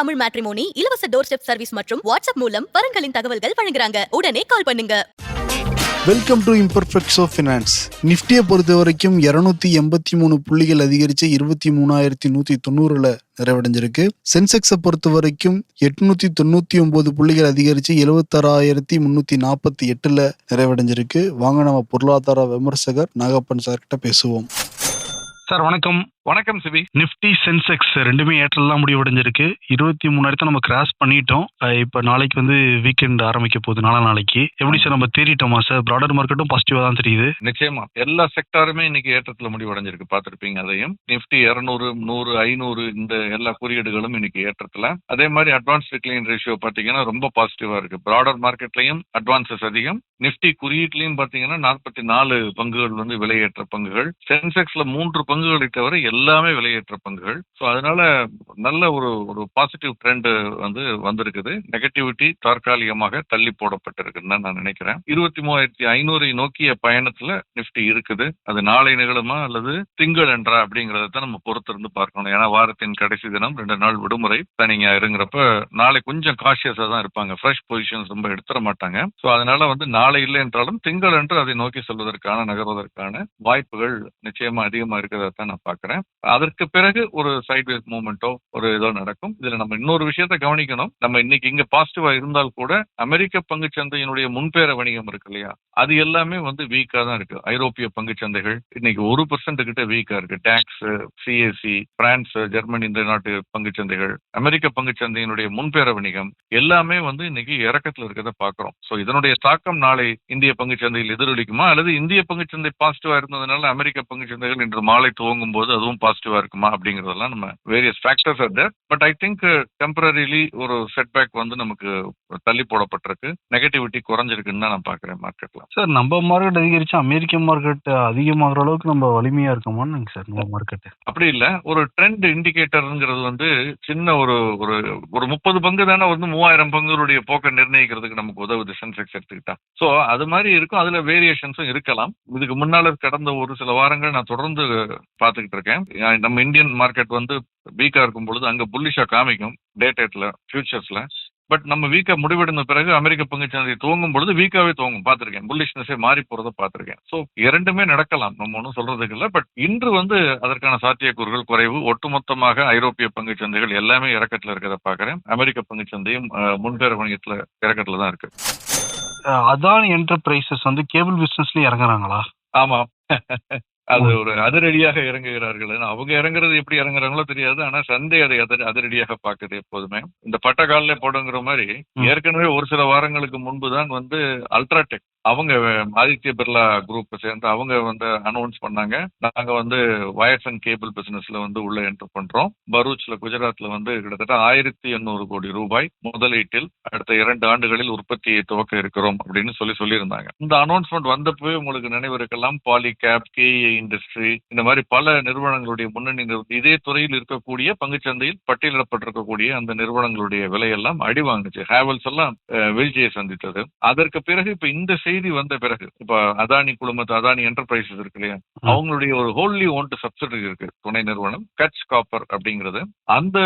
Tamil matrimony இலவச door step service மற்றும் WhatsApp மூலம் வரன்களின் தகவல்கள் வழங்குறாங்க. உடனே கால் பண்ணுங்க. Welcome to imperfects of finance நிஃப்டியை பொறுத்த வரைக்கும் இரநூத்தி எண்பத்தி மூணு புள்ளிகள் அதிகரித்து இருபத்தி மூணாயிரத்தி நூற்றி தொண்ணூறில் நிறைவடைஞ்சிருக்கு. சென்செக்ஸை பொறுத்த வரைக்கும் எட்நூற்றி தொண்ணூற்றி ஒம்பது புள்ளிகள் அதிகரித்து எழுபத்தாறாயிரத்தி முந்நூற்றி நாற்பத்தி எட்டில் நிறைவடைஞ்சிருக்கு. வாங்க நம்ம பொருளாதார விமர்சகர் நாகப்பன் சார்கிட்ட பேசுவோம். சார் வணக்கம். வணக்கம் சிவி நிஃப்டி சென்செக்ஸ் ரெண்டுமே ஏற்றலாம் முடிவடைஞ்சிருக்கு. இருபத்தி மூணாயிரத்தை நம்ம கிராஸ் பண்ணிட்டோம். இப்ப நாளைக்கு வந்து வீக்கெண்ட் ஆரம்பிக்க போகுது நாளா நாளைக்கு. எப்படி சார் நம்ம தேறிட்டோமா சார்? ப்ராடர் மார்க்கெட்டும் பாசிட்டிவா தான் தெரியுது. நிச்சயமா. எல்லா செக்டாருமே இன்னைக்கு ஏற்றத்துல முடிவடைஞ்சிருக்கு. பார்த்திருப்பீங்க அதையும். நிப்டி இருநூறு நூறு ஐநூறு இந்த எல்லா குறியீடுகளும் இன்னைக்கு ஏற்றத்துல அதே மாதிரி அட்வான்ஸ் டிக்ளைன் ரேஷியோ பாத்தீங்கன்னா ரொம்ப பாசிட்டிவா இருக்கு. ப்ராடர் மார்க்கெட்லயும் அட்வான்சஸ் அதிகம். நிப்டி குறியீட்லயும் பாத்தீங்கன்னா நாற்பத்தி நாலு பங்குகள் வந்து விலையேற்ற பங்குகள். சென்செக்ஸ்ல மூன்று பங்குகளை தவிர எல்லாமே விலையேற்ற பங்குகள். ஸோ அதனால நல்ல ஒரு ஒரு பாசிட்டிவ் ட்ரெண்ட் வந்து வந்திருக்குது. நெகட்டிவிட்டி தற்காலிகமாக தள்ளி போடப்பட்டிருக்குன்னு தான் நான் நினைக்கிறேன். இருபத்தி மூவாயிரத்தி ஐநூறை நோக்கிய பயணத்துல நிப்டி இருக்குது. அது நாளை நிகழுமா அல்லது திங்கள் என்றா அப்படிங்கறத தான் நம்ம பொறுத்திருந்து பார்க்கணும். ஏன்னா வாரத்தின் கடைசி தினம் ரெண்டு நாள் விடுமுறை. தனிங்க இருங்கிறப்ப நாளை கொஞ்சம் காஷியஸா தான் இருப்பாங்க. ஃப்ரெஷ் பொசிஷன்ஸ் ரொம்ப எடுத்துட மாட்டாங்க. ஸோ அதனால வந்து நாளை இல்லை என்றாலும் திங்கள் என்று அதை நோக்கி செல்வதற்கான நகர்வதற்கான வாய்ப்புகள் நிச்சயமா அதிகமா இருக்கிறதா தான் நான் பார்க்குறேன். அதற்கு பிறகு ஒரு சைட்வேஸ் மூவ்மெண்ட்டோ ஒரு ஏதோ நடக்கும். இதுல நம்ம இன்னொரு விஷயத்த கவனிக்கணும். நம்ம இன்னைக்கு இங்க பாசிட்டிவா இருந்தால் கூட அமெரிக்க பங்குச் சந்தையினுடைய முன்பேற வணிகம் இருக்கு இல்லையா? அது எல்லாமே வந்து வீக்கா தான் இருக்கு. ஐரோப்பிய பங்குச் சந்தைகள் இன்னைக்கு ஒரு பர்சன்ட் கிட்ட வீக்கா இருக்கு. டாக்ஸ் சிஎஸ்சி பிரான்ஸ் ஜெர்மனி இந்த நாட்டு பங்குச் சந்தைகள் அமெரிக்க பங்குச் சந்தையினுடைய முன்பேற வணிகம் எல்லாமே வந்து இன்னைக்கு இறக்கத்துல இருக்கிறத பாக்குறோம் சோ இதனுடைய தாக்கம் நாளை இந்திய பங்குச் சந்தையில் எதிரொலிக்குமா? அல்லது இந்திய பங்குச் சந்தை பாசிட்டிவா இருந்ததுனால அமெரிக்க பங்குச் சந்தைகள் இன்று மாலை துவங்கும் போது அதுவும் பாசிட்டிவா இருக்குமா அப்படிங்கறதெல்லாம் நம்ம various factors there but I think temporarily ஒரு செட்பேக் வந்து நமக்கு தள்ளி போடப்பட்டிருக்கு. நெகட்டிவிட்டி குறைஞ்சிருக்குன்னு தான் நான் பாக்குறேன் மார்க்கெட்ல சார் நம்ம மார்க்கெட் அதிகரிச்சு அமெரிக்க மார்க்கெட் அதிகமாகிற அளவுக்கு நம்ம வலிமையா இருக்கோமான்னு சார் நம்ம மார்க்கெட் அப்படி இல்ல. ஒரு ட்ரெண்ட் இண்டிகேட்டர்ங்கிறது வந்து சின்ன ஒரு ஒரு ஒரு முப்பது பங்கு தானே வந்து மூவாயிரம் பங்குகளுடைய போக்கை நிர்ணயிக்கிறதுக்கு நமக்கு உதவுது சென்செக்ஸ் எடுத்துக்கிட்டா. சோ அது மாதிரி இருக்கும். அதுல வேரியேஷன்ஸும் இருக்கலாம். இதுக்கு முன்னால கடந்த ஒரு சில வாரங்கள் நான் தொடர்ந்து பார்த்துக்கிட்டு இருக்கேன். நம்ம இந்தியன் மார்க்கெட் வந்து வீக்கா இருக்கும் பொழுது அங்க புல்லிஷா காமிக்கும் டே டேட்ல ஃபியூச்சர்ஸ்ல பட் நம்ம வீக்கா முடிவடைந்த பிறகு அமெரிக்க பங்குச்சந்தை துவங்கும் பொழுது வீக்காவே துவங்கும். பார்த்திருக்கேன். புல்லிஷ்னஸே மாறி போறதை பார்த்திருக்கேன். சோ இரண்டுமே நடக்கலாம். நம்ம ஒன்றும் சொல்றதுக்கு இல்லை. பட் இன்று வந்து அதற்கான சாத்தியக்கூறுகள் குறைவு. ஒட்டுமொத்தமாக ஐரோப்பிய சந்தைகள் எல்லாமே இறக்கத்துல இருக்கிறத பார்க்கறேன். அமெரிக்க பங்குச் சந்தையும் அஹ், முன்பேற வணிகத்துல இறக்கத்துல தான் இருக்கு. அதான் என்டர்பிரைசஸ் வந்து கேபிள் பிசினஸ்லயும் இறங்குறாங்களா? ஆமா. அது ஒரு அதிரடியாக இறங்குகிறார்கள். அவங்க இறங்குறது எப்படி இறங்குறாங்களோ தெரியாது. ஆனா சந்தை அதை அதிர- அதிரடியாக பாக்குது எப்போதுமே. இந்த பட்டக்காலிலே போடுங்கிற மாதிரி. ஏற்கனவே ஒரு சில வாரங்களுக்கு முன்பு தான் வந்து அல்ட்ராடெக் அவங்க ஆதித்ய பிர்லா குரூப் சேர்ந்து அவங்க வந்து அனௌன்ஸ் பண்ணாங்க. நாங்க வந்து வயர்ஸ் அண்ட் கேபிள் பிசினஸ்ல வந்து உள்ள என்டர் பண்றோம். பரூச்ல குஜராத்ல வந்து கிட்டத்தட்ட ஆயிரத்தி எண்ணூறு கோடி ரூபாய் முதலீட்டில் அடுத்த இரண்டு ஆண்டுகளில் உற்பத்தியை துவக்க இருக்கிறோம் அப்படின்னு சொல்லி சொல்லியிருந்தாங்க. இந்த அனௌன்ஸ்மெண்ட் வந்தப்பவே உங்களுக்கு நினைவு இருக்கலாம். பாலிகேப் கேஏ இண்டஸ்ட்ரி இந்த மாதிரி பல நிறுவனங்களுடைய முன்னணி இதே துறையில் இருக்கக்கூடிய பங்குச்சந்தையில் பட்டியலிடப்பட்டிருக்கக்கூடிய அந்த நிறுவனங்களுடைய விலையெல்லாம் அடி வாங்குச்சு. ஹேவல்ஸ் எல்லாம் வீழ்ச்சியை சந்தித்தது. அதற்கு பிறகு இப்ப இந்த செய்தி வந்த பிறகு இப்ப அதானி குழுமத்து அதானி என்டர்பிரைசஸ் இருக்கு இல்லையா? அவங்களுடைய ஒரு ஹோல்லி ஓன்ட் சப்சிடரி இருக்கு துணை நிறுவனம் கட்ச் காப்பர் அப்படிங்கிறது. அந்த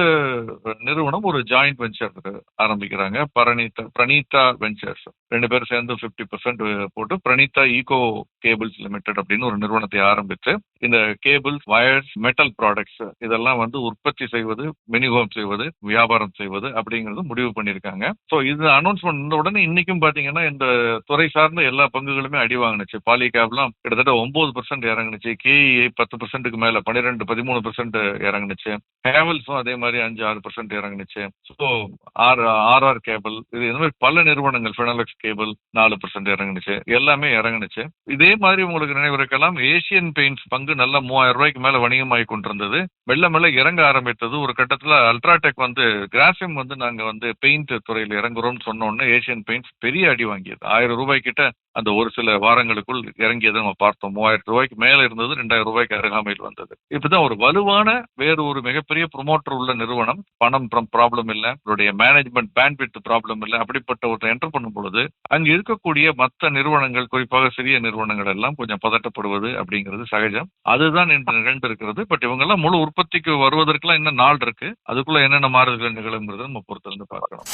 நிறுவனம் ஒரு ஜாயிண்ட் வெஞ்சர் ஆரம்பிக்கிறாங்க. பரணீதா பிரணீதா வெஞ்சர்ஸ் ரெண்டு பேரும் சேர்ந்து 50% பர்சன்ட் போட்டு பிரணீதா ஈகோ கேபிள்ஸ் லிமிடெட் அப்படின்னு ஒரு நிறுவனத்தை ஆரம்பித்து இந்த கேபிள்ஸ் வயர்ஸ் மெட்டல் ப்ராடக்ட்ஸ் இதெல்லாம் வந்து உற்பத்தி செய்வது விநியோகம் செய்வது வியாபாரம் செய்வது அப்படிங்கிறது முடிவு பண்ணியிருக்காங்க. ஸோ இது அனௌன்ஸ்மெண்ட் இந்த உடனே இன்னைக்கும் பாத்தீங்கன்னா இந்த துறை சார்ந்த எல்லா பங்குகளுமே அடி வாங்கினுச்சு. பாலிகேப்லாம் கிட்டத்தட்ட ஒன்பது பர்சன்ட் இறங்குனுச்சு. கேஇஐ பத்து பர்சன்ட்டுக்கு மேல பன்னிரெண்டு பதிமூணு பர்சன்ட் இறங்குனுச்சு. ஹேவல்ஸும் அதே மாதிரி அஞ்சு ஆறு பர்சன்ட் இறங்குனுச்சு. ஸோ ஆர் ஆர்ஆர் கேபிள் இது இந்த மாதிரி பல நிறுவனங்கள் ஃபினலக்ஸ் கேபிள் நாலு பர்சன்ட் இறங்குனுச்சு. எல்லாமே இறங்குனுச்சு. இதே மாதிரி உங்களுக்கு நினைவிருக்கலாம் ஏசியன் பெயிண்ட்ஸ் பங்கு நல்லா மூவாயிரம் ரூபாய்க்கு மேல வணிகமாகி கொண்டிருந்தது. மெல்ல மெல்ல இறங்க ஆரம்பித்தது. ஒரு கட்டத்துல அல்ட்ராடெக் வந்து கிராசிம் வந்து நாங்க வந்து பெயிண்ட் துறையில் இறங்குறோம்னு சொன்ன உடனே ஏசியன் பெயிண்ட்ஸ் பெரிய அடி வாங்கியது. ஆயிரம் ரூபாய் கிட்ட அந்த ஒரு சில வாரங்களுக்குள் இறங்கியதை நம்ம பார்த்தோம். மூவாயிரம் ரூபாய்க்கு மேல இருந்தது ரெண்டாயிரம் ரூபாய்க்கு அருகாமையில் வந்தது. இப்படிதான் ஒரு வலுவான வேறு ஒரு மிகப்பெரிய ப்ரொமோட்டர் உள்ள நிறுவனம். பணம் ப்ராப்ளம் இல்ல. அவருடைய மேனேஜ்மெண்ட் பேண்ட்வித் ப்ராப்ளம் இல்ல. அப்படிப்பட்ட ஒரு என்டர் பண்ணும் பொழுது அங்கு இருக்கக்கூடிய மற்ற நிறுவனங்கள் குறிப்பாக சிறிய நிறுவனங்கள் எல்லாம் கொஞ்சம் பதட்டப்படுவது அப்படிங்கிறது சகஜம். அதுதான் இன்று நிகழ்ந்திருக்கிறது. பட் இவங்க எல்லாம் முழு உற்பத்திக்கு வருவதற்கெல்லாம் இன்னும் நாள் இருக்கு. அதுக்குள்ள என்னென்ன மாறுதல்கள் நிகழுங்கிறத நம்ம பொறுத்திருந்து பார்க்கணும்.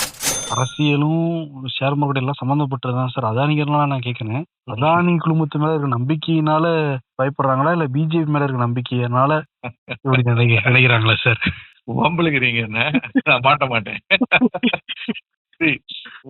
அரசியலும் ஷேர் மார்க்கெட் எல்லாம் சம்மந்தப்பட்டதுதான் சார். அதானிகள்லாம் நான் கேட்கறேன். அதானி குழுமத்து மேல இருக்க நம்பிக்கையினால பயப்படுறாங்களா? இல்ல பிஜேபி மேல இருக்க நம்பிக்கையினால இப்படி நினைக்கிறாங்களா சார்? வம்பளுகிறீங்க என்ன? நான் மாட்ட மாட்டேன்.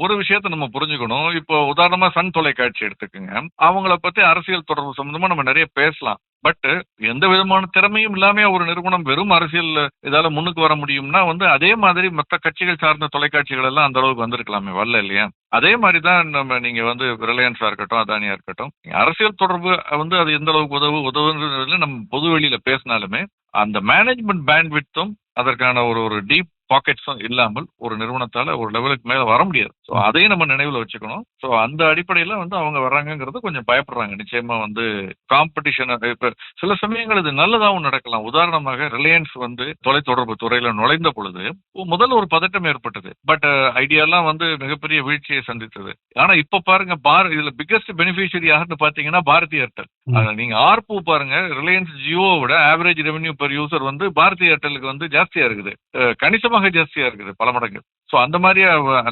ஒரு விஷயத்த நம்ம புரிஞ்சுக்கணும். இப்போ உதாரணமா சன் தொலைக்காட்சி எடுத்துக்கோங்க. அவங்கள பத்தி அரசியல் தொடர்பு சம்பந்தமா நம்ம நிறைய பேசலாம். பட் எந்த விதமான திறமையும் இல்லாம ஒரு நிறுவனம் வெறும் அரசியல் இதால முன்னுக்கு வர முடியும்னா வந்து அதே மாதிரி மற்ற கட்சிகள் சார்ந்த தொலைக்காட்சிகள் எல்லாம் அந்த அளவுக்கு வந்திருக்கலாமே வரல இல்லையா? அதே மாதிரி தான் நம்ம நீங்க வந்து ரிலையன்ஸா இருக்கட்டும் அதானியா இருக்கட்டும் அரசியல் தொடர்பு வந்து அது எந்த அளவுக்கு உதவு உதவுன்றதுல நம்ம பொது வெளியில பேசினாலுமே அந்த மேனேஜ்மெண்ட் பேண்ட்விட்டும் அதற்கான ஒரு ஒரு டீப் பாக்கெட்ஸும் இல்லாமல் ஒரு நிறுவனத்தால ஒரு லெவலுக்கு மேல வர முடியாது. ஸோ அதையும் நம்ம நினைவுல வச்சுக்கணும். ஸோ அந்த அடிப்படையில வந்து அவங்க வர்றாங்கங்கிறது கொஞ்சம் பயப்படுறாங்க. நிச்சயமா வந்து காம்படிஷன் இப்ப சில சமயங்கள் இது நல்லதாகவும் நடக்கலாம். உதாரணமாக ரிலையன்ஸ் வந்து தொலைத்தொடர்பு துறையில நுழைந்த பொழுது முதல்ல ஒரு பதட்டம் ஏற்பட்டது. பட் ஐடியாலாம் வந்து மிகப்பெரிய வீழ்ச்சியை சந்தித்தது. ஆனா இப்ப பாருங்க பார் இதுல பிக்கஸ்ட் பெனிஃபிஷியரி யாருன்னு பாத்தீங்கன்னா பாரதி ஏர்டெல் நீங்க ஆர்பு பாருங்க ரிலையன்ஸ் ஜியோவை விட ஆவரேஜ் ரெவென்யூ பெர் யூசர் வந்து பாரதி ஏர்டெலுக்கு வந்து ஜாஸ்தியா இருக்குது. அஹ் கணிசமாக ஜாஸ்தியா இருக்குது பல மடங்கு. ஸோ அந்த மாதிரி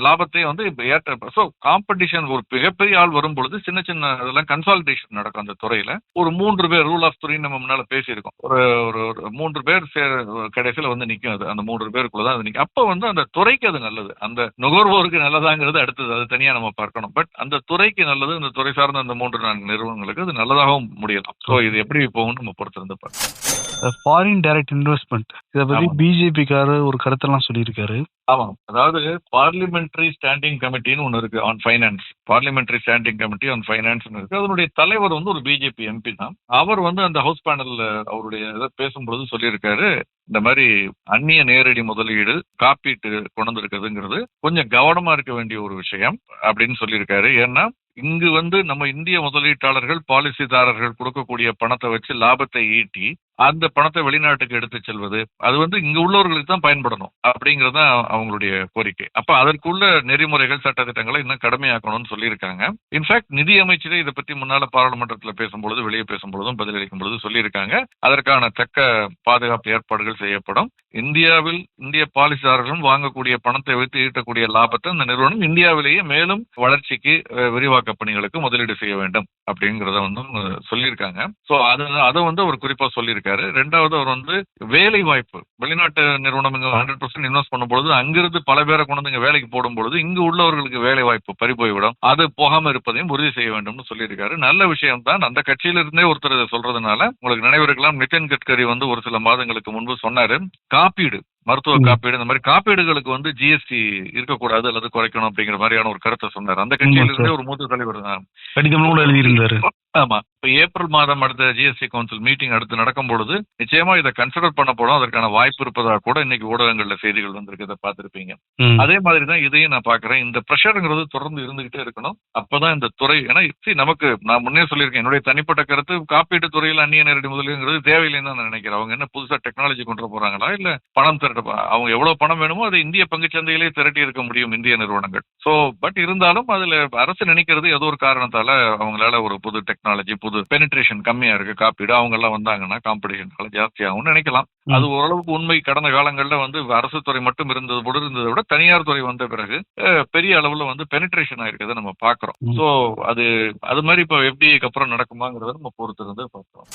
லாபத்தை வந்து இப்போ ஏற்ற ஸோ காம்படிஷன் ஒரு மிகப்பெரிய ஆள் வரும் பொழுது சின்ன சின்ன இதெல்லாம் கன்சால்டேஷன் நடக்கும் அந்த துறையில. ஒரு மூன்று பேர் ரூல் ஆஃப் துறை நம்ம முன்னால பேசியிருக்கோம். ஒரு ஒரு ஒரு மூன்று பேர் சேர கடைசியில் வந்து நிற்கும் அது. அந்த மூன்று பேருக்குள்ள தான் அது நிற்கும் அப்போ வந்து அந்த துறைக்கு அது நல்லது. அந்த நுகர்வோருக்கு நல்லதாங்கிறது அடுத்தது. அது தனியா நம்ம பார்க்கணும். பட் அந்த துறைக்கு நல்லது அந்த துறை சார்ந்த அந்த மூன்று நான்கு நிறுவனங்களுக்கு அது நல்லதாகவும் முடியலாம். ஸோ இது எப்படி போகும்னு நம்ம பொறுத்திருந்து பார்க்கணும் ஃபாரின் டைரக்ட் இன்வெஸ்ட்மெண்ட் இத பத்தி ஆமா. பிஜேபி காரு ஒரு கருத்தெல்லாம் சொல்லியிருக்காரு. ஆமாம் அதாவது பார்லிமெண்டரி ஸ்டாண்டிங் கமிட்டின்னு ஒன்று இருக்கு on finance parliamentary standing committee on finance இருக்கு. அதனுடைய தலைவர் வந்து ஒரு பிஜேபி எம்பி தான். அவர் வந்து அந்த ஹவுஸ் பேனல்ல அவருடைய இதை பேசும்பொழுது சொல்லியிருக்காரு இந்த மாதிரி அந்நிய நேரடி முதலீடு காப்பீட்டு கொண்டு வந்திருக்குதுங்கிறது கொஞ்சம் கவனமா இருக்க வேண்டிய ஒரு விஷயம் அப்படின்னு சொல்லியிருக்காரு. ஏன்னா இங்கு வந்து நம்ம இந்திய முதலீட்டாளர்கள் பாலிசிதாரர்கள் கொடுக்கக்கூடிய பணத்தை வச்சு லாபத்தை ஈட்டி அந்த பணத்தை வெளிநாட்டுக்கு எடுத்து செல்வது அது வந்து இங்க உள்ளவர்களுக்கு தான் பயன்படணும் அப்படிங்கிறது தான் அவங்களுடைய கோரிக்கை. அப்ப அதற்குள்ள நெறிமுறைகள் சட்டத்திட்டங்களை இன்னும் கடுமையாக்கணும்னு சொல்லியிருக்காங்க. இன்ஃபேக்ட் நிதி அமைச்சரே இதை பத்தி முன்னால பாராளுமன்றத்துல பேசும்பொழுது வெளியே பேசும்பொழுதும் பதிலளிக்கும் பொழுது சொல்லியிருக்காங்க. அதற்கான தக்க பாதுகாப்பு ஏற்பாடுகள் செய்யப்படும். இந்தியாவில் இந்திய பாலிசிதாரர்களும் வாங்கக்கூடிய பணத்தை வைத்து ஈட்டக்கூடிய லாபத்தை இந்த நிறுவனம் இந்தியாவிலேயே மேலும் வளர்ச்சிக்கு விரிவாக்க பணிகளுக்கு முதலீடு செய்ய வேண்டும் அப்படிங்கிறத வந்து சொல்லியிருக்காங்க. ஸோ அது அதை வந்து அவர் குறிப்பா சொல்லியிருக்காரு ரெண்டாவது அவர் வந்து வேலை வாய்ப்பு வெளிநாட்டு நிறுவனம் இங்க ஹண்ட்ரட் பர்சன்ட் இன்வெஸ்ட் பண்ணும்பொழுது அங்கிருந்து பல பேரை கொண்டு வந்து இங்க வேலைக்கு போடும் பொழுது இங்கு உள்ளவர்களுக்கு வேலை வாய்ப்பு பறி போய்விடும் அது போகாம இருப்பதையும் உறுதி செய்ய வேண்டும்னு சொல்லியிருக்காரு. நல்ல விஷயம் தான் அந்த கட்சியில இருந்தே ஒருத்தர் இதை சொல்றதுனால உங்களுக்கு நினைவிருக்கலாம். நிதின் கட்கரி வந்து ஒரு சில மாதங்களுக்கு முன்பு சொன்னாரு. காப்பீடு மருத்துவ. காப்பீடு இந்த மாதிரி காப்பீடுகளுக்கு வந்து ஜிஎஸ்டி இருக்கக்கூடாது அல்லது குறைக்கணும் அப்படிங்கிற மாதிரியான ஒரு கருத்தை சொன்னார். அந்த கட்சியில இருந்தே ஒரு மூத்த தலைவர் தான். ஆமா. இப்ப ஏப்ரல் மாதம் அடுத்த ஜிஎஸ்டி கவுன்சில் மீட்டிங் அடுத்து நடக்கும் பொழுது நிச்சயமா இதை கன்சிடர் பண்ணப்படும் அதற்கான வாய்ப்பு இருப்பதாக கூட இன்னைக்கு ஊடகங்கள்ல செய்திகள் வந்திருக்கிறத பார்த்திருப்பீங்க. அதே மாதிரி தான் இதையும் நான் பாக்குறேன் இந்த ப்ரெஷருங்கிறது தொடர்ந்து இருந்துகிட்டே இருக்கணும். அப்பதான் இந்த துறை ஏன்னா நமக்கு நான் முன்னே சொல்லியிருக்கேன். என்னுடைய தனிப்பட்ட கருத்து காப்பீட்டு துறையில் அந்நிய நேரடி முதலீடுங்கிறது தேவையில்லைன்னு தான் நான் நினைக்கிறேன். அவங்க என்ன புதுசா டெக்னாலஜி கொண்டு போறாங்களா? இல்ல பணம் திரட்ட அவங்க எவ்வளவு பணம் வேணுமோ அதை இந்திய பங்குச்சந்தையிலே திரட்டி இருக்க முடியும் இந்திய நிறுவனங்கள். சோ பட் இருந்தாலும் அதுல அரசு நினைக்கிறது ஏதோ ஒரு காரணத்தால அவங்களால ஒரு புது டெக்னாலஜி புது பெனிட்ரேஷன் கம்மியா இருக்கு காப்பீடு. அவங்க எல்லாம் வந்தாங்கன்னா காம்படிஷன் ஜாஸ்தியாகும்னு நினைக்கலாம். அது ஓரளவுக்கு உண்மை. கடந்த காலங்கள்ல வந்து அரசு துறை மட்டும் இருந்தது போல இருந்ததை விட தனியார் துறை வந்த பிறகு பெரிய அளவுல வந்து பெனிட்ரேஷன் ஆயிருக்கிறத நம்ம பாக்குறோம். சோ அது அது மாதிரி இப்போ எஃப்டிஐக்கு அப்புறம் நடக்குமாங்கிறத நம்ம பொறுத்து இருந்து பார்க்கிறோம்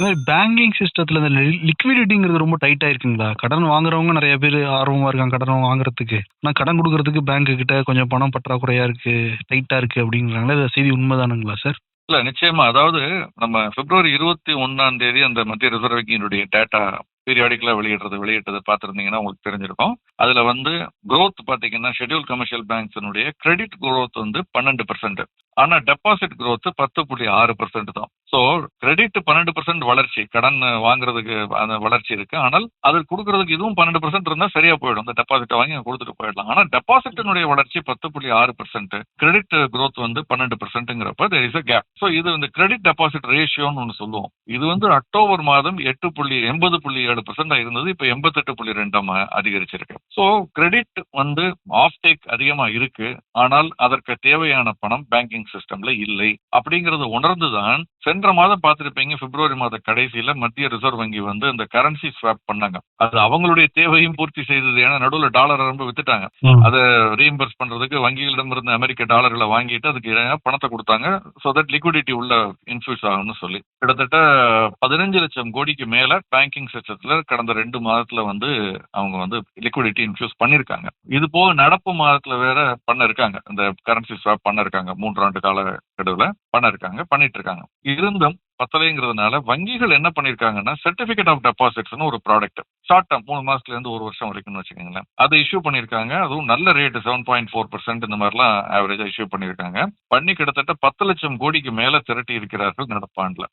மாதிரி பேங்கிங் சிஸ்டத்துல இந்த லிக்விடிட்டிங்கிறது ரொம்ப டைட்டா இருக்குங்களா கடன் வாங்குறவங்க நிறைய பேர் ஆர்வமா இருக்காங்க கடன் வாங்குறதுக்கு. ஆனா கடன் கொடுக்கறதுக்கு பேங்க் கிட்ட கொஞ்சம் பணம் பற்றாக்குறையா இருக்கு டைட்டா இருக்கு அப்படிங்கிறாங்களே? செய்தி உண்மைதானுங்களா சார் இல்லை நிச்சயமா. அதாவது நம்ம பிப்ரவரி இருபத்தி ஒன்றாந்தேதி அந்த மத்திய ரிசர்வ் வங்கியினுடைய டேட்டா பீரியாடிக்கலாக வெளியிடுறது வெளியிட்டது பார்த்துருந்தீங்கன்னா உங்களுக்கு தெரிஞ்சிருக்கும். அதில் வந்து க்ரோத் பார்த்தீங்கன்னா ஷெட்யூல் கமர்ஷியல் பேங்க்ஸினுடைய கிரெடிட் க்ரோத் வந்து பன்னெண்டு பர்சன்ட் ஆனால் டெபாசிட் க்ரோத்து பத்து புள்ளி ஆறு பர்சன்ட் தான். ஸோ கிரெடிட் பன்னெண்டு பர்சன்ட் வளர்ச்சி கடன் வாங்குறதுக்கு அந்த வளர்ச்சி இருக்கு. ஆனால் அது கொடுக்கறதுக்கு இதுவும் பன்னெண்டு பர்சன்ட் இருந்தால் சரியா போயிடும். இந்த டெபாசிட்டை வாங்கி கொடுத்துட்டு போயிடலாம். ஆனால் டெபாசிட்டினுடைய வளர்ச்சி பத்து புள்ளி ஆறு பர்சன்ட் கிரெடிட் க்ரோத் வந்து பன்னெண்டு பர்சன்ட்ங்கிறப்ப there is a gap so இது வந்து கிரெடிட் டெபாசிட் ரேஷியோன்னு ஒன்று சொல்லுவோம். இது வந்து அக்டோபர் மாதம் எட்டு புள்ளி எண்பது புள்ளி ஏழு பர்சன்ட் இருந்தது. இப்போ எண்பத்தெட்டு புள்ளி ரெண்டாம அதிகரிச்சிருக்கு. ஸோ கிரெடிட் வந்து ஆஃப் டேக் அதிகமா இருக்கு. ஆனால் அதற்கு தேவையான பணம் பேங்கிங் சிஸ்டம்ல இல்லை. அப்படிங்கறது உணர்ந்துதான் சென்ற மாதம் பார்த்திருப்பீங்க பிப்ரவரி மாத கடைசியில மத்திய ரிசர்வ் வங்கி வந்து இந்த கரன்சி ஸ்வாப் பண்ணாங்க. அது அவங்களுடைய தேவையும் பூர்த்தி செய்தது. ஏன்னா நடுவில் டாலர் ரொம்ப வித்துட்டாங்க. அதை ரீஎம்பர்ஸ் பண்றதுக்கு வங்கிகளிடம் இருந்து அமெரிக்க டாலர்களை வாங்கிட்டு அதுக்கு இணையா பணத்தை கொடுத்தாங்க. ஸோ தட் லிக்விடிட்டி உள்ள இன்ஃபியூஸ் ஆகும்னு சொல்லி. கிட்டத்தட்ட பதினஞ்சு லட்சம் கோடிக்கு மேல பேங்கிங் சிஸ்டத்துல கடந்த ரெண்டு மாதத்துல வந்து அவங்க வந்து லிக்விடிட்டி இன்ஃபியூஸ் பண்ணிருக்காங்க. இது போக நடப்பு மாதத்துல வேற பண்ண இருக்காங்க இந்த கரன்சி ஸ்வாப் பண்ண இருக்காங்க மூன்றாண்டு கால கெடுவில் பண்ண இருக்காங்க பண்ணிட்டு இருக்காங்க. இருந்தும் பத்தலைங்கிறதுனால வங்கிகள் என்ன பண்ணிருக்காங்கன்னா சர்டிபிகேட் ஆஃப் டெபாசிட்ஸ்னு ஒரு ப்ராடக்ட் ஷார்ட் டேர்ம் மூணு மாசத்துல இருந்து ஒரு வருஷம் வரைக்கும்னு வச்சுக்கோங்களேன். அதை இஷ்யூ பண்ணிருக்காங்க. அதுவும் நல்ல rate seven point four percent இந்த மாதிரிலாம் ஆவரேஜா இஷ்யூ பண்ணிருக்காங்க. பண்ணி கிட்டத்தட்ட பத்து லட்சம் கோடிக்கு மேல திரட்டி இருக்கிறார்கள் நடப்பாண்டுல.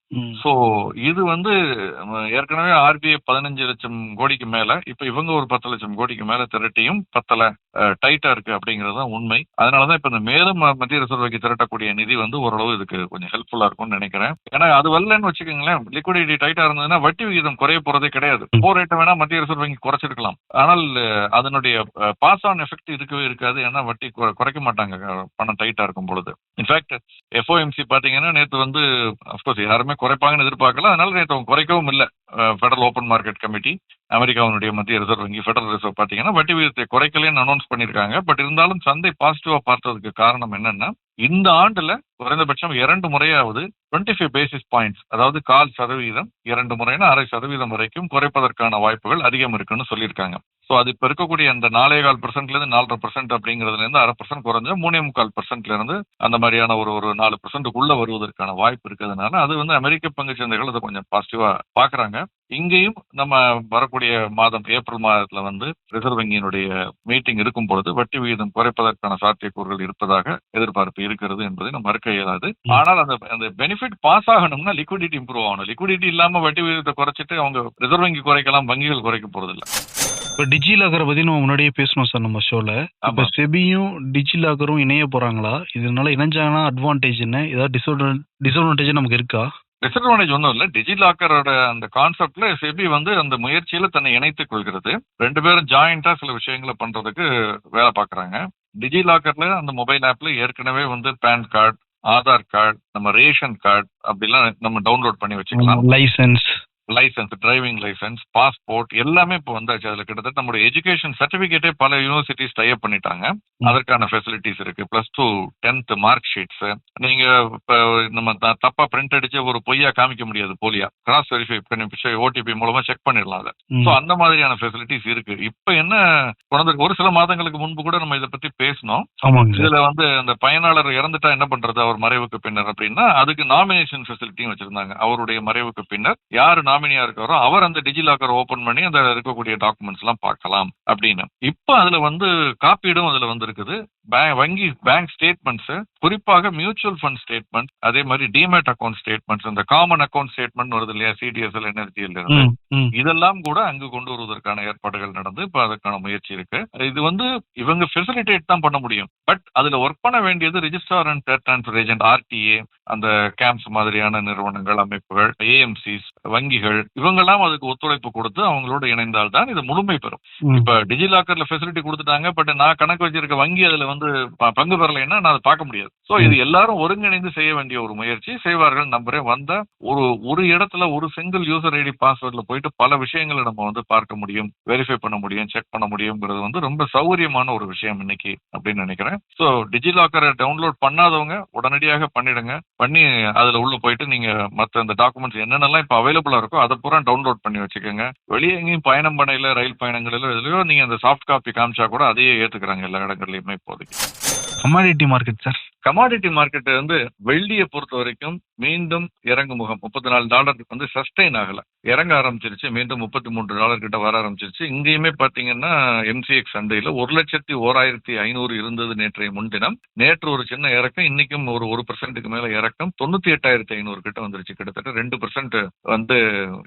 சோ இது வந்து ஏற்கனவே ஆர்பிஐ பதினஞ்சு லட்சம் கோடிக்கு மேல இப்ப இவங்க ஒரு பத்து லட்சம் கோடிக்கு மேல திரட்டியும் பத்தல டைட்டா இருக்கு அப்படிங்கிறது தான் உண்மை. அதனாலதான் இப்ப இந்த மேலும் ம- மத்திய ரிசர்வ் வங்கி திரட்டக்கூடிய நிதி வந்து ஓரளவு இதுக்கு கொஞ்சம் ஹெல்ப்ஃபுல்லா இருக்கும்னு நினைக்கிறேன். ஏன்னா அது வரலன்னு வச்சுக்கோங்களேன். லிக்விடிட்டி டைட்டா இருந்ததுன்னா வட்டி விகிதம் குறைய போறதே கிடையாது. போ ரேட்டை வேணா மத்திய ரிசர்வ் வங்கி குறைச்சிருக்கலாம். ஆனால் அதனுடைய பாஸ் ஆன் எஃபெக்ட் இருக்கவே இருக்காது. ஏன்னா வட்டி குறை- குறைக்க மாட்டாங்க. பணம் டைட்டா இருக்கும் பொழுது. இன்ஃபேக்ட் எஃப்ஓஎம்சி பாத்தீங்கன்னா நேத்து வந்து அப்கோர்ஸ் யாருமே குறைப்பாங்கன்னு எதிர்பார்க்கல. அதனால நேற்று அவங்க குறைக்கவும் இல்லை. ஃபெடரல் ஓப்பன் மார்க்கெட் கமிட்டி அமெரிக்காவினுடைய மத்திய ரிசர்வ் வங்கி ஃபெடரல் ரிசர்வ் பாத்தீங்கன்னா வட்டி விகிதத்தை குறைக்கலன்னு அனௌன்ஸ் பண்ணிருக்காங்க. பட் இருந்தாலும் சந்தை பாசிட்டிவா பார்த்ததுக்கு காரணம் என்னன்னா இந்த ஆண்டுல குறைந்தபட்சம் இரண்டு முறையாவது டுவெண்ட்டி ஃபைவ் பேசிஸ் பாயிண்ட்ஸ் அதாவது கால் சதவீதம் இரண்டு முறைனா அரை சதவீதம் வரைக்கும் குறைப்பதற்கான வாய்ப்புகள் அதிகம் இருக்குன்னு சொல்லியிருக்காங்க. ஸோ அது இப்போ இருக்கக்கூடிய அந்த நாலே கால் பர்சன்ட்ல இருந்து நாலரை பர்சன்ட் அப்படிங்கிறதுல இருந்து அரை பர்சன்ட் குறைஞ்ச மூணே முக்கால் பர்சன்ட்ல இருந்து அந்த மாதிரியான ஒரு ஒரு நாலு பர்சன்ட்டுக்குள்ள வருவதற்கான வாய்ப்பு இருக்கிறதுனால அது வந்து அமெரிக்க பங்கு சந்தைகள் அதை கொஞ்சம் பாசிட்டிவா பாக்குறாங்க. இங்கேயும் நம்ம வரக்கூடிய மாதம் ஏப்ரல் மாதத்துல வந்து ரிசர்வ் வங்கியினுடைய மீட்டிங் இருக்கும் பொழுது வட்டி விகிதம் குறைப்பதற்கான சாத்தியக்கூறுகள் இருப்பதாக எதிர்பார்ப்பு இருக்கிறது என்பதை நம்ம மறுக்க இயலாது. ஆனால் அந்த அந்த பெனிஃபிட் பாஸ் ஆகணும்னா லிக்விடிட்டி இம்ப்ரூவ் ஆகணும். லிக்விடிட்டி இல்லாம வட்டி விகிதத்தை குறைச்சிட்டு அவங்க ரிசர்வ் வங்கி குறைக்கலாம் வங்கிகள் குறைக்க போறது இல்ல இப்போ டிஜிலாக்கரை பத்தி நம்ம முன்னாடியே பேசணும் சார் நம்ம ஷோல இப்போ ஆமா. செபியும் டிஜிலாக்கரும் இணைய போறாங்களா? இதனால இணைஞ்சாங்கன்னா அட்வான்டேஜ் என்ன? ஏதாவது டிஸ்அட்வான்டேஜ் நமக்கு இருக்கா? டிஸ்அட்வான்டேஜ் ஒன்றும் இல்லை டிஜிலாக்கரோட அந்த கான்செப்ட்ல செபி வந்து அந்த முயற்சியில தன்னை இணைத்துக் கொள்கிறது. ரெண்டு பேரும் ஜாயிண்டா சில விஷயங்களை பண்றதுக்கு வேலை பார்க்குறாங்க. டிஜிலாக்கர்ல அந்த மொபைல் ஆப்ல ஏற்கனவே வந்து பேன் கார்டு ஆதார் கார்டு நம்ம ரேஷன் கார்டு அப்படிலாம் நம்ம டவுன்லோட் பண்ணி வச்சுக்கலாம். Licence licence driving licence passport எல்லாமே இப்போ வந்தாச்சு. அதுல கிட்டத்தட்ட நம்மளுடைய எஜுகேஷன் சர்டிபிகேட்டே பல யூனிவர்சிட்டிஸ் டைப் பண்ணிட்டாங்க. அதற்கான ஃபெசிலிட்டிஸ் இருக்கு. Plus two tenth mark sheets நீங்க இப்ப நம்ம தப்பா பிரிண்ட் அடிச்சு ஒரு பொய்யா காமிக்க முடியாது போலியா? கிராஸ் வெரிஃபை பண்ணி ஓடிபி மூலமா செக் பண்ணிடலாம் அதை. ஸோ அந்த மாதிரியான ஃபெசிலிட்டிஸ் இருக்கு. இப்போ என்ன குழந்தை ஒரு சில மாதங்களுக்கு முன்பு கூட நம்ம இதை பத்தி பேசினோம். சார் இதுல வந்து அந்த பயனாளர் இறந்துட்டா என்ன பண்றது? அவர் மறைவுக்கு பின்னர் அப்படின்னா அதுக்கு நாமினேஷன் ஃபெசிலிட்டியும் வச்சிருந்தாங்க. அவருடைய மறைவுக்கு பின்னர். யாரு நாமினியா இருக்காரோ அவர் அந்த டிஜிலாக்கர் ஓபன் பண்ணி அந்த இருக்கக்கூடிய டாக்குமெண்ட்ஸ் எல்லாம் பார்க்கலாம் அப்படின்னு. இப்போ அதுல வந்து காப்பீடும் அதுல வந்து இருக்குது வங்கி பேங்க் ஸ்டேட்மெண்ட்ஸ் குறிப்பாக மியூச்சுவல் ஃபண்ட் ஸ்டேட்மெண்ட் அதே மாதிரி டிமேட் அக்கௌண்ட் ஸ்டேட்மெண்ட்ஸ் இந்த காமன் அக்கௌண்ட் ஸ்டேட்மெண்ட் வருது இல்லையா சிடிஎஸ்எல் எனர்ஜியில் இருந்து. இதெல்லாம் கூட அங்கு கொண்டு வருவதற்கான ஏற்பாடுகள் நடந்து இப்ப அதற்கான முயற்சி இருக்கு. இது வந்து இவங்க ஃபெசிலிட்டேட் தான் பண்ண முடியும். பட் அதுல ஒர்க் பண்ண வேண்டியது registrar and transfer agent RTA அந்த கேம்ப்ஸ் மாதிரியான நிறுவனங்கள் அமைப்புகள் ஏஎம்சிஸ் வங்கிகள் இவங்கெல்லாம் அதுக்கு ஒத்துழைப்பு கொடுத்து அவங்களோட இணைந்தால் தான் இது முழுமை பெறும். இப்ப டிஜிலாக்கர்ல ஃபெசிலிட்டி கொடுத்துட்டாங்க பட் நான் கணக்கு வச்சிருக்க வங்கி அதுல வந்து பங்கு பெறலைன்னா நான் அதை பார்க்க முடியாது. சோ இது எல்லாரும் ஒருங்கிணைந்து செய்ய வேண்டிய ஒரு முயற்சி. செய்வார்கள் நம்புறேன். வந்த ஒரு ஒரு இடத்துல ஒரு சிங்கிள் யூசர் ஐடி பாஸ்வேர்ட்ல போயிட்டு பல விஷயங்களை நம்ம வந்து பார்க்க முடியும் வெரிஃபை பண்ண முடியும் செக் பண்ண முடியுங்கிறது வந்து ரொம்ப சௌகரியமான ஒரு விஷயம் இன்னைக்கு அப்படின்னு நினைக்கிறேன். ஸோ டிஜிலாக்கரை டவுன்லோட் பண்ணாதவங்க உடனடியாக பண்ணிடுங்க. பண்ணி அதுல உள்ள போயிட்டு நீங்க மற்ற இந்த டாக்குமெண்ட்ஸ் என்னென்னலாம் இப்போ அவைலபிளா இருக்கோ அதை பூரா டவுன்லோட் பண்ணி வச்சுக்கோங்க. வெளியே எங்கேயும் பயணம் பண்ணையில ரயில் பயணங்களிலோ எதுலையோ நீங்க அந்த சாஃப்ட் காப்பி காமிச்சா கூட அதையே ஏத்துக்கிறாங்க எல்லா இடங்கள்லயுமே இப்போதைக்கு. Commodity market sir commodity market வந்து வெள்ளியை பொறுத்த வரைக்கும் மீண்டும் இறங்கு முகம். முப்பத்தி நாலு டாலருக்கு வந்து சஸ்டைன் ஆகல. இறங்க ஆரம்பிச்சிருச்சு. மீண்டும் முப்பத்தி மூன்று டாலர் கிட்ட வர ஆரம்பிச்சிருச்சு. இங்கேயுமே பாத்தீங்கன்னா எம்சிஎக்ஸ் சந்தையில ஒரு லட்சத்தி ஓராயிரத்தி ஐநூறு இருந்தது நேற்றைய முன்தினம். நேற்று ஒரு சின்ன இறக்கம் இன்னைக்கும் ஒரு ஒரு பர்சன்ட்டுக்கு மேல இறக்கம். தொண்ணூத்தி எட்டாயிரத்தி ஐநூறு கிட்ட வந்துருச்சு. கிட்டத்தட்ட ரெண்டு பர்சன்ட் வந்து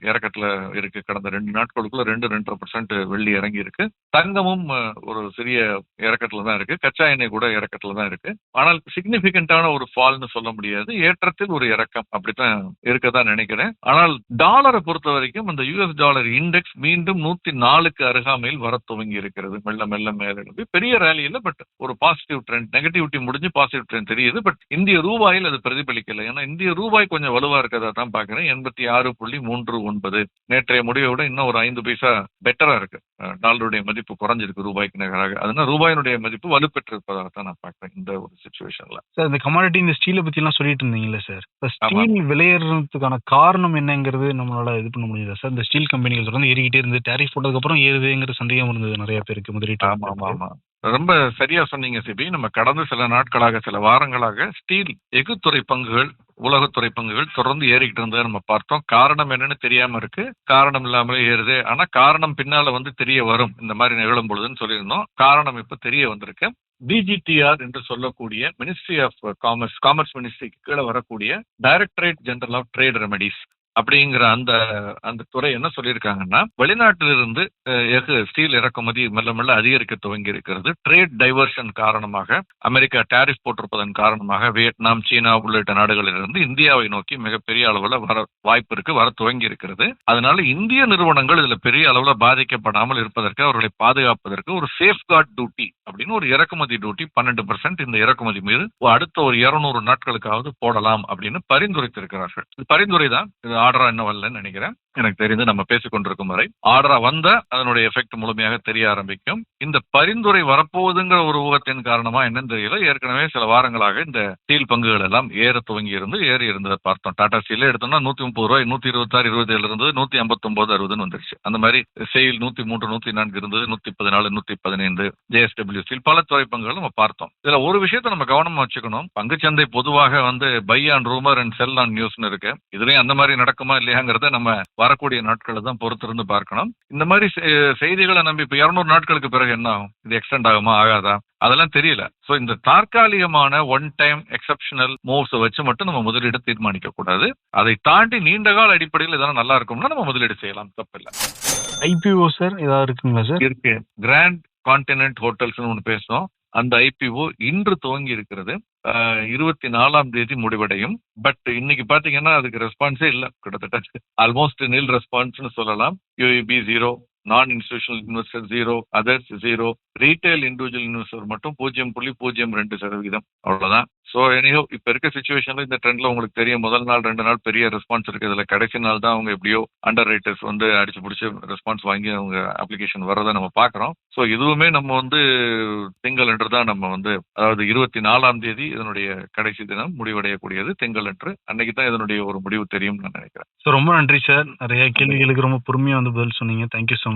இறக்கத்துல இருக்கு. கடந்த ரெண்டு நாட்களுக்குள்ள ரெண்டு ரெண்டரை பர்சன்ட் வெள்ளி இறங்கி இருக்கு தங்கமும் ஒரு சிறிய இறக்கத்துல தான் இருக்கு. கச்சா எண்ணெய் கூட இறக்கத்துல தான் இருக்கு. ஆனால் சிக்னிபிகண்டான ஒரு ஃபால்னு சொல்ல முடியாது. ஏற்றத்தில் ஒரு இறக்கம். அப்படித்தான் இருக்கதான் நினைக்கிறேன். ஆனால் டாலரை பொறுத்த வரைக்கும் அந்த யூஎஸ் டாலர் இண்டெக்ஸ் மீண்டும் நூத்தி நாலுக்கு அருகாமையில் வர துவங்கி இருக்கிறது. மெல்ல மெல்ல மேலெழுந்து பெரிய ரேலி இல்லை பட் ஒரு பாசிட்டிவ் ட்ரெண்ட் நெகட்டிவிட்டி முடிஞ்சு பாசிட்டிவ் ட்ரெண்ட் தெரியுது. பட் இந்திய ரூபாயில் அது பிரதிபலிக்கல. ஏன்னா இந்திய ரூபாய் கொஞ்சம் வலுவா இருக்கதா தான் பாக்குறேன் எண்பத்தி ஆறு புள்ளி மூன்று ஒன்பது. நேற்றைய முடிவை விட இன்னும் ஒரு ஐந்து பைசா பெட்டரா இருக்கு. டாலருடைய மதிப்பு குறைஞ்சிருக்கு ரூபாய்க்கு நிகராக. அதனால ரூபாயினுடைய மதிப்பு வலுப்பெற்றிருப்பதாக தான் நான் பார்க்குறேன். இந்த ஒரு சுச்சுவேஷன்ல சார் இந்த கமாடிட்டி இந்த ஸ்டீலை பத்தி எல்லாம் சொல்லிட்டு இருந்தீங்கல்ல சார்? இப்போ. ஸ்டீல் விலையேறதுக்கான காரணம் என்னங்கிறது நம்மளால இது பண்ண முடியுதா சார்? இந்த ஸ்டீல் கம்பெனிகள் தொடர்ந்து ஏறிக்கிட்டே இருந்து டேரிஃப் போட்டதுக்கு அப்புறம் ஏறுதுங்கிற சந்தேகம் இருந்தது நிறைய பேருக்கு முதலீட்டு ஆமா ஆமா ரொம்ப சரியா சொன்னீங்க சிபி. நம்ம கடந்த சில நாட்களாக சில வாரங்களாக ஸ்டீல் எஃகுத்துறை பங்குகள் உலகத்துறை பங்குகள் தொடர்ந்து ஏறிக்கிட்டு இருந்ததை நம்ம பார்த்தோம். காரணம் என்னன்னு தெரியாம இருக்கு. காரணம் இல்லாமலே ஏறுது. ஆனா காரணம் பின்னால வந்து தெரிய வரும். இந்த மாதிரி நிகழும் பொழுதுன்னு சொல்லியிருந்தோம். காரணம் இப்ப தெரிய வந்திருக்கு. டிஜிடிஆர் என்று சொல்லக்கூடிய மினிஸ்ட்ரி ஆஃப் காமர்ஸ் காமர்ஸ் மினிஸ்ட்ரிக்கு கீழே வரக்கூடிய directorate general of trade remedies அப்படிங்கிற அந்த அந்த துறை என்ன சொல்லியிருக்காங்கன்னா வெளிநாட்டிலிருந்து எஃகு ஸ்டீல் இறக்குமதி மெல்ல மெல்ல அதிகரிக்க துவங்கி இருக்கிறது ட்ரேட் டைவர்ஷன் காரணமாக அமெரிக்கா டேரிஃப் போட்டிருப்பதன் காரணமாக வியட்நாம் சீனா உள்ளிட்ட நாடுகளிலிருந்து இந்தியாவை நோக்கி மிகப்பெரிய அளவில் வர வாய்ப்பு இருக்கு வர துவங்கி இருக்கிறது அதனால இந்திய நிறுவனங்கள் இதுல பெரிய அளவில் பாதிக்கப்படாமல் இருப்பதற்கு அவர்களை பாதுகாப்பதற்கு ஒரு சேஃப்கார்ட் டியூட்டி அப்படின்னு ஒரு இறக்குமதி டியூட்டி பன்னெண்டு பர்சன்ட் இந்த இறக்குமதி மீது அடுத்த ஒரு இருநூறு நாட்களுக்காவது போடலாம் அப்படின்னு பரிந்துரைத்திருக்கிறார்கள். பரிந்துரை தான் ஆர்டரா இன்னும் வரலன்னு நினைக்கிறேன். எனக்கு தெரிந்து நம்ம பேசிக்கொண்டிருக்கும் வரை ஆர்டரா வந்த அதனுடைய எஃபெக்ட் முழுமையாக தெரிய ஆரம்பிக்கும். இந்த பரிந்துரை வரப்போகுதுங்கிற ஒரு ஊகத்தின் காரணமா என்னன்னு தெரியல. ஏற்கனவே சில வாரங்களாக இந்த ஸ்டீல் பங்குகள் எல்லாம் ஏற துவங்கி இருந்து ஏறி இருந்ததை பார்த்தோம். டாடா ஸ்டீல் எடுத்தோம்னா நூத்தி முப்பது ரூபாய் நூத்தி இருபத்தாறு இருபது ஏழு இருந்தது நூத்தி ஐம்பத்தி ஒன்பது அறுபதுன்னு வந்துருச்சு. அந்த மாதிரி செயில் நூத்தி மூன்று நூத்தி நான்கு இருந்தது நூத்தி பதினாலு நூத்தி பதினைந்து ஜேஎஸ்டபிள்யூ ஸ்டீல் பல துறை பங்குகள் நம்ம பார்த்தோம். இதுல ஒரு விஷயத்தை நம்ம கவனமா வச்சுக்கணும். பங்குச்சந்தை பொதுவாக வந்து buy on rumour and sell on நியூஸ்னு இருக்கு. இதுலயும் அந்த மாதிரி நடக்குமா இல்லையாங்கிறத நம்ம வரக்கூடிய நாட்களை தான் பொறுத்திருந்து பார்க்கணும். இந்த மாதிரி செய்திகளை நம்பி இப்ப இருநூறு நாட்களுக்கு பிறகு என்ன ஆகும்? இது எக்ஸ்டெண்ட் ஆகுமா? ஆகாதா? அதெல்லாம் தெரியல. சோ இந்த தற்காலிகமான ஒன் டைம் எக்ஸப்ஷனல் மூவ்ஸ் வச்சு மட்டும் நம்ம முதலீடு தீர்மானிக்க கூடாது. அதை தாண்டி நீண்ட கால அடிப்படையில் இதெல்லாம் நல்லா இருக்கும்னா நம்ம முதலீடு செய்யலாம். தப்பில்லை. ஐபிஓ சார் ஏதாவது இருக்குங்களா சார்? இருக்கு. கிராண்ட் கான்டினென்ட் ஹோட்டல்ஸ்னு ஒன்று பேசுறோம். அந்த ஐபிஓ இன்று துவங்கி இருக்கிறது. இருபத்தி நாலாம் தேதி முடிவடையும். பட் இன்னைக்கு பாத்தீங்கன்னா அதுக்கு ரெஸ்பான்ஸே இல்லை. கிட்டத்தட்ட ஆல்மோஸ்ட் நில் ரெஸ்பான்ஸ்னு சொல்லலாம். UEP zero non institutional investor zero others zero retail individual investor மட்டும் பூஜ்ஜியம் புள்ளி பூஜ்ஜியம் ரெண்டு சதவீதம் அவ்வளவுதான். ஸோ எனிஹோ இப்ப இருக்க சுச்சுவேஷன்ல இந்த ட்ரெண்ட்ல உங்களுக்கு தெரியும். முதல் நாள் ரெண்டு நாள் பெரிய ரெஸ்பான்ஸ் இருக்கு. இதுல கடைசி நாள் தான் அவங்க எப்படியோ அண்டர் ரைட்டர்ஸ் வந்து அடிச்சு பிடிச்சி ரெஸ்பான்ஸ் வாங்கி அவங்க அப்ளிகேஷன் வர்றதை நம்ம பாக்குறோம் ஸோ இதுவுமே நம்ம வந்து திங்கள் என்று தான் நம்ம வந்து அதாவது இருபத்தி நாலாம் தேதி இதனுடைய கடைசி தினம் முடிவடையக்கூடியது திங்கள் என்று அன்னைக்கு தான் இதனுடைய ஒரு முடிவு தெரியும் நான் நினைக்கிறேன். ஸோ ரொம்ப நன்றி சார் நிறைய கேள்விகளுக்கு ரொம்ப பொறுமையா வந்து பதில் சொன்னீங்க. Thank you so much